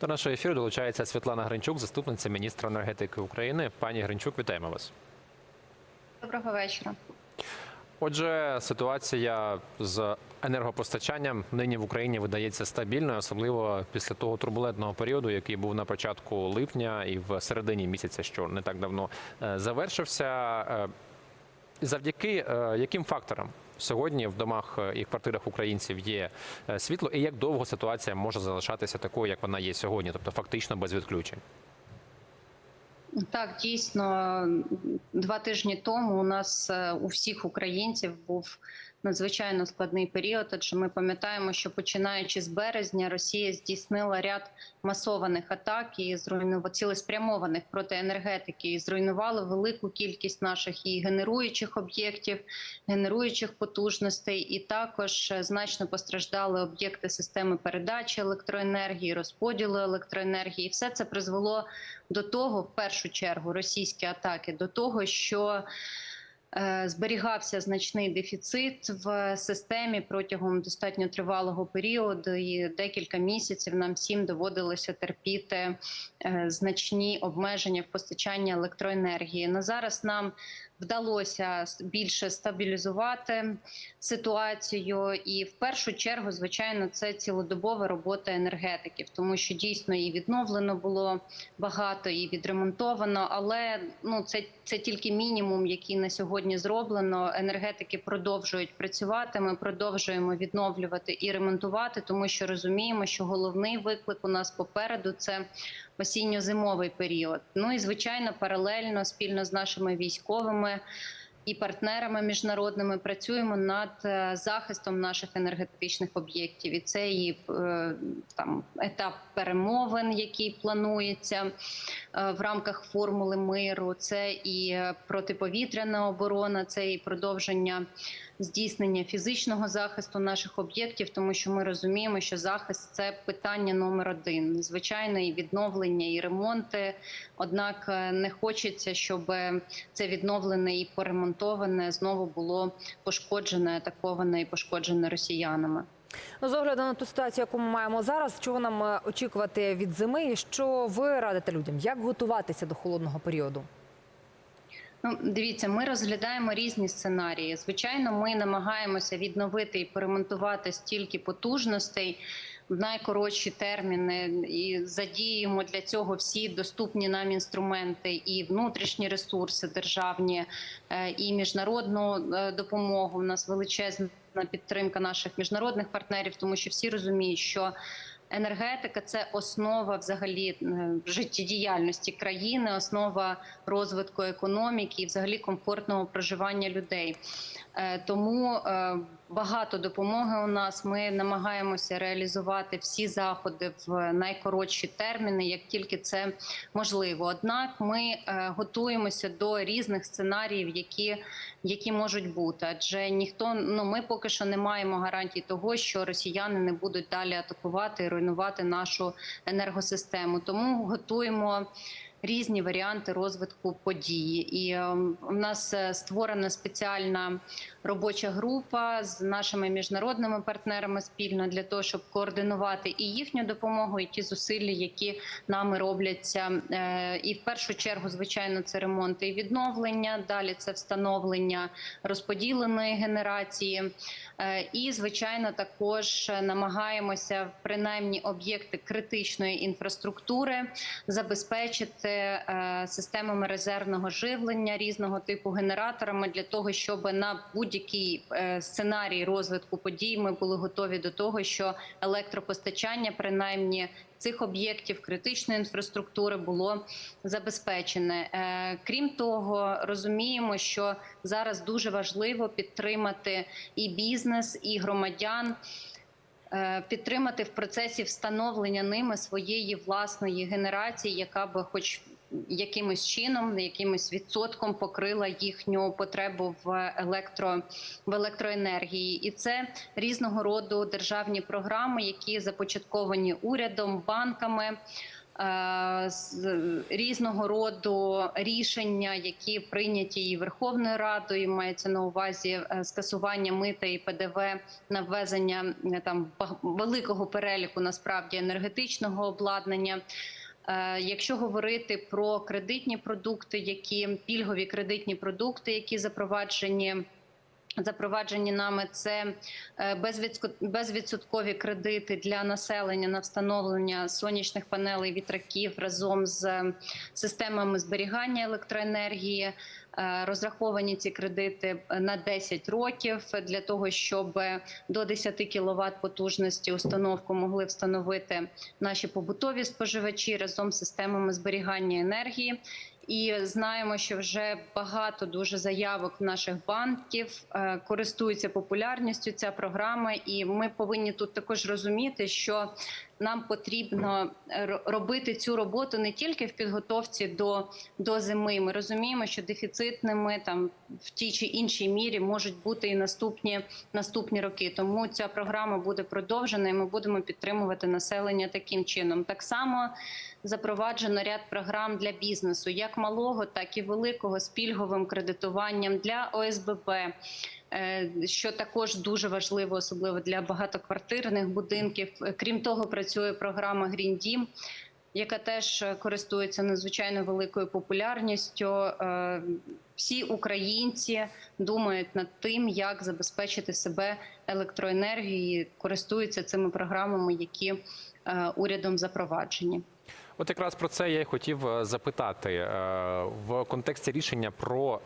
До нашого ефіру долучається Світлана Гринчук, заступниця міністра енергетики України. Пані Гринчук, вітаємо вас. Доброго вечора. Отже, ситуація з енергопостачанням нині в Україні видається стабільною, особливо після того турбулентного періоду, який був на початку липня і в середині місяця, що не так давно е, завершився. Е, Завдяки е, яким факторам сьогодні в домах е, і квартирах українців є е, світло, і як довго ситуація може залишатися такою, як вона є сьогодні, тобто фактично без відключень? Так, дійсно, два тижні тому у нас е, у всіх українців був надзвичайно складний період. Адже ми пам'ятаємо, що починаючи з березня, Росія здійснила ряд масованих атак і зруйнувала цілеспрямованих проти енергетики, і зруйнували велику кількість наших і генеруючих об'єктів, генеруючих потужностей, і також е, значно постраждали об'єкти системи передачі електроенергії, розподілу електроенергії. І все це призвело до того, в першу чергу, російські атаки, до того, що зберігався значний дефіцит в системі протягом достатньо тривалого періоду, і декілька місяців нам всім доводилося терпіти е, значні обмеження в постачанні електроенергії. На зараз нам вдалося більше стабілізувати ситуацію, і в першу чергу, звичайно, це цілодобова робота енергетиків, тому що дійсно і відновлено було багато, і відремонтовано. Але ну це, це тільки мінімум, який на сьогодні зроблено. Енергетики продовжують працювати. Ми продовжуємо відновлювати і ремонтувати, тому що розуміємо, що головний виклик у нас попереду це осінньо-зимовий період. Ну і звичайно, паралельно спільно з нашими військовими. І партнерами міжнародними працюємо над е, захистом наших енергетичних об'єктів. І це і е, там етап перемовин, який планується е, в рамках формули миру. Це і протиповітряна оборона, це і продовження здійснення фізичного захисту наших об'єктів, тому що ми розуміємо, що захист це питання номер один. Звичайно, і відновлення, і ремонти. Однак е, не хочеться, щоб це відновлене і поремонтоване знову було пошкоджене, атаковане і пошкоджене росіянами. Ну, з огляду на ту ситуацію, яку ми маємо зараз, чого нам е, очікувати від зими, і що ви радите людям? Як готуватися до холодного періоду? Ну, дивіться, ми розглядаємо різні сценарії. Звичайно, ми намагаємося відновити і поремонтувати стільки потужностей в найкоротші терміни і задіємо для цього всі доступні нам інструменти, і внутрішні ресурси державні, е, і міжнародну е, допомогу. У нас величезна підтримка наших міжнародних партнерів, тому що всі розуміють, що Енергетика це основа взагалі е, життєдіяльності країни, основа розвитку економіки і взагалі комфортного проживання людей. Е, Тому е, багато допомоги у нас. Ми намагаємося реалізувати всі заходи в найкоротші терміни, як тільки це можливо. Однак ми е, готуємося до різних сценаріїв, які, які можуть бути. Адже ніхто ну ми поки що не маємо гарантій того, що росіяни не будуть далі атакувати і руйнувати нашу енергосистему. Тому готуємо. Різні варіанти розвитку події, і е, у нас е, створена спеціальна робоча група з нашими міжнародними партнерами спільно для того, щоб координувати і їхню допомогу, і ті зусилля, які нами робляться. Е, І в першу чергу, звичайно, це ремонт і відновлення. Далі це встановлення розподіленої генерації. Е, І, звичайно, також намагаємося принаймні об'єкти критичної інфраструктури забезпечити е, системами резервного живлення різного типу генераторами для того, щоб на будь-який е, сценарій розвитку подій ми були готові до того, що електропостачання, принаймні цих об'єктів критичної інфраструктури, було забезпечене. Е, Крім того, розуміємо, що зараз дуже важливо підтримати і бізнес, і громадян. Е, Підтримати в процесі встановлення ними своєї власної генерації, яка би, хоч якимось чином, якимось відсотком покрила їхню потребу в електро в електроенергії, і це різного роду державні програми, які започатковані урядом, банками. Е, з- різного роду рішення, які прийняті і Верховною Радою, мається на увазі е, скасування мита і ПДВ на ввезення е, там великого переліку насправді енергетичного обладнання. Е, Якщо говорити про кредитні продукти, які пільгові кредитні продукти, які запроваджені. Запроваджені нами це е, безвідсоткові кредити для населення на встановлення сонячних панелей, вітраків разом з е, системами зберігання електроенергії. Е, Розраховані ці кредити на 10 років для того, щоб до 10 кВт потужності установку могли встановити наші побутові споживачі разом з системами зберігання енергії. І знаємо, що вже багато дуже заявок наших банків е, користуються популярністю ця програма, і ми повинні тут також розуміти, що нам потрібно р- робити цю роботу не тільки в підготовці до, до зими. Ми розуміємо, що дефіцитними там в тій чи іншій мірі можуть бути і наступні наступні роки. Тому ця програма буде продовжена, і ми будемо підтримувати населення таким чином. Так само запроваджено ряд програм для бізнесу, як малого, так і великого, з пільговим кредитуванням для ОСББ. Е, Що також дуже важливо, особливо для багатоквартирних будинків. Е, Крім того, працює програма Green Дім, яка теж е, користується надзвичайно великою популярністю. Всі українці думають над тим, як забезпечити себе електроенергією, користуються цими програмами, які урядом запроваджені. От якраз про це я й хотів запитати в контексті рішення про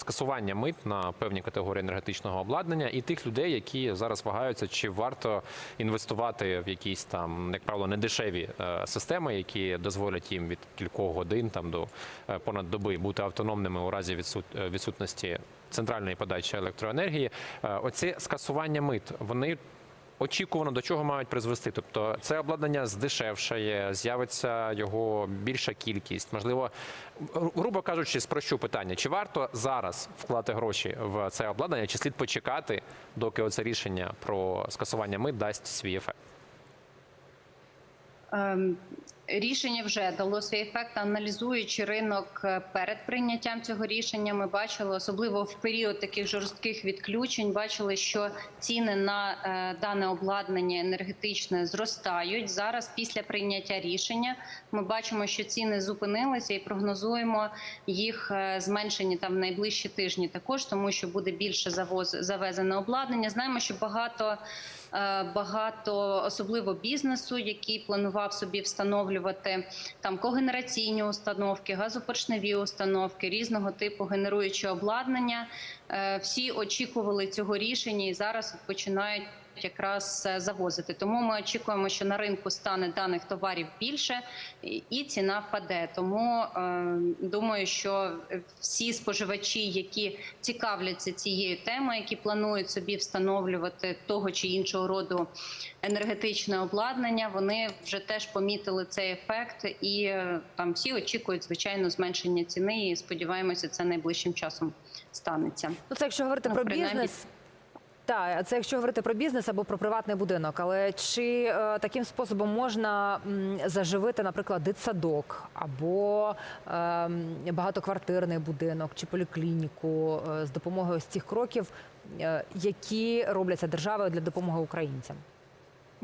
скасування мит на певні категорії енергетичного обладнання і тих людей, які зараз вагаються, чи варто інвестувати в якісь там, як правило, недешеві е, системи, які дозволять їм від кількох годин там до е, понад доби бути автономними у разі е, відсутності центральної подачі електроенергії. Оці скасування мит, вони очікувано до чого мають призвести. Тобто це обладнання здешевшає, з'явиться його більша кількість. Можливо, грубо кажучи, спрощу питання: чи варто зараз вкладати гроші в це обладнання, чи слід почекати, доки оце рішення про скасування мит дасть свій ефект? Ем, Рішення вже дало свій ефект. Аналізуючи ринок е, перед прийняттям цього рішення, ми бачили, особливо в період таких жорстких відключень, бачили, що ціни на е, дане обладнання енергетичне зростають. Зараз, після прийняття рішення, ми бачимо, що ціни зупинилися і прогнозуємо їх е, зменшені там в найближчі тижні. Також тому, що буде більше завоз завезене обладнання. Знаємо, що багато. Е, багато, особливо бізнесу, який планував собі встановлювати там когенераційні установки, газопоршневі установки, різного типу генеруючі обладнання. Е, Всі очікували цього рішення і зараз починають. Якраз е, завозити, тому ми очікуємо, що на ринку стане даних товарів більше і- ціна впаде. Тому е, думаю, що всі споживачі, які цікавляться цією темою, які планують собі встановлювати того чи іншого роду енергетичне обладнання, вони вже теж помітили цей ефект, і е, там всі очікують звичайно зменшення ціни. І сподіваємося, це найближчим часом станеться. Ну, це якщо говорити Ну, про принаймні. бізнес. Так, це якщо говорити про бізнес або про приватний будинок. Але чи е, таким способом можна м, заживити, наприклад, дитсадок або е, багатоквартирний будинок чи поліклініку е, з допомогою ось цих кроків, е, які робляться державою для допомоги українцям?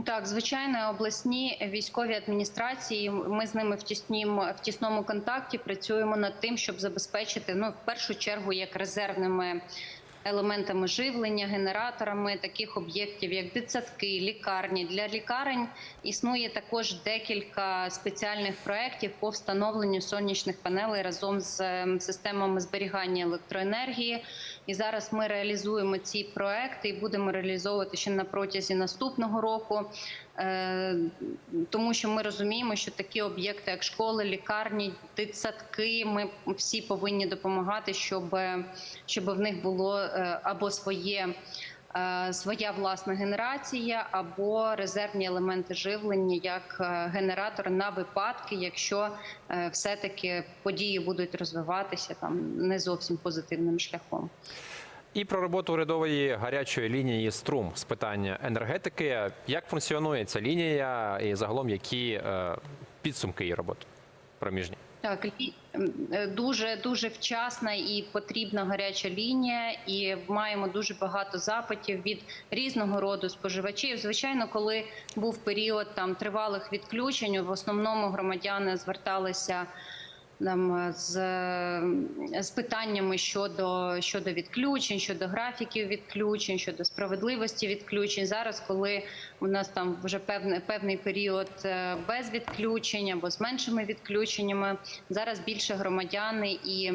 Так, звичайно, обласні військові адміністрації. Ми з ними в тіснім в тісному контакті працюємо над тим, щоб забезпечити ну в першу чергу як резервними. Елементами живлення, генераторами таких об'єктів, як дитсадки, лікарні для лікарень існує також декілька спеціальних проєктів по встановленню сонячних панелей разом з ем, системами зберігання електроенергії. І зараз ми реалізуємо ці проекти і будемо реалізовувати ще на протязі наступного року. Е, Тому що ми розуміємо, що такі об'єкти, як школи, лікарні, дитсадки, ми всі повинні допомагати, щоб, щоб в них було е, або своє. е, Своя власна генерація або резервні елементи живлення як генератор на випадки, якщо е, все-таки події будуть розвиватися там не зовсім позитивним шляхом. І про роботу урядової гарячої лінії струм з питання енергетики. Як функціонує ця лінія, і загалом які е, підсумки її роботи проміжні. Так, е, дуже дуже вчасна і потрібна гаряча лінія, і маємо дуже багато запитів від різного роду споживачів. Звичайно, коли був період там тривалих відключень, в основному громадяни зверталися. Там з, з питаннями щодо щодо відключень, щодо графіків відключень, щодо справедливості відключень. Зараз, коли у нас там вже певний певний період е, без відключень або з меншими відключеннями, зараз більше громадяни і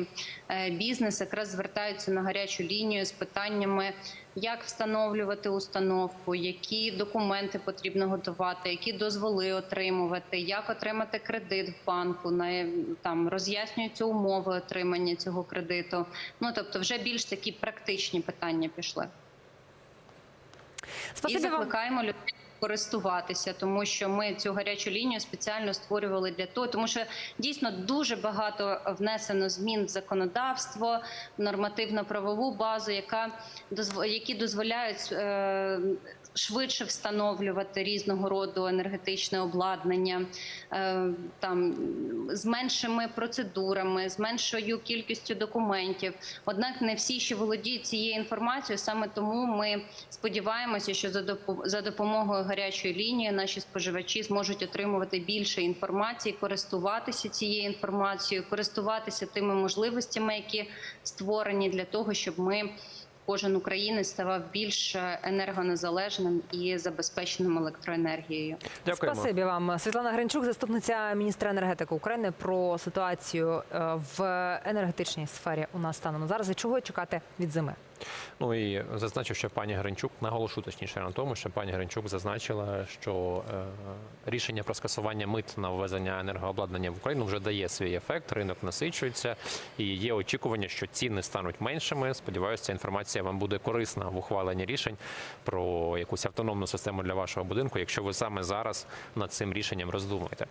е, бізнес якраз звертаються на гарячу лінію з питаннями, як встановлювати установку, які документи потрібно готувати, які дозволи отримувати, як отримати кредит в банку, на там роз'яснюються умови отримання цього кредиту. Ну тобто, вже більш такі практичні питання пішли. І закликаємо людей користуватися, тому що ми цю гарячу лінію спеціально створювали для того, тому що дійсно дуже багато внесено змін в законодавство, нормативно-правову базу, яка які дозволяють. Швидше встановлювати різного роду енергетичне обладнання, е, там з меншими процедурами, з меншою кількістю документів. Однак не всі ще володіють цією інформацією. Саме тому ми сподіваємося, що за допомогою гарячої лінії наші споживачі зможуть отримувати більше інформації, користуватися цією інформацією, користуватися тими можливостями, які створені для того, щоб ми. Кожен українець ставав більш енергонезалежним і забезпеченим електроенергією. Дякуємо. Спасибі вам, Світлана Гринчук, заступниця міністра енергетики України, про ситуацію е, в енергетичній сфері у нас станом зараз. І чого чекати від зими? Ну і зазначив, що пані Гринчук наголошу точніше на тому, що пані Гринчук зазначила, що е, рішення про скасування мит на ввезення енергообладнання в Україну вже дає свій ефект. Ринок насичується, і є очікування, що ціни стануть меншими. Сподіваюся, ця інформація вам буде корисна в ухваленні рішень про якусь автономну систему для вашого будинку, якщо ви саме зараз над цим рішенням роздумуєте.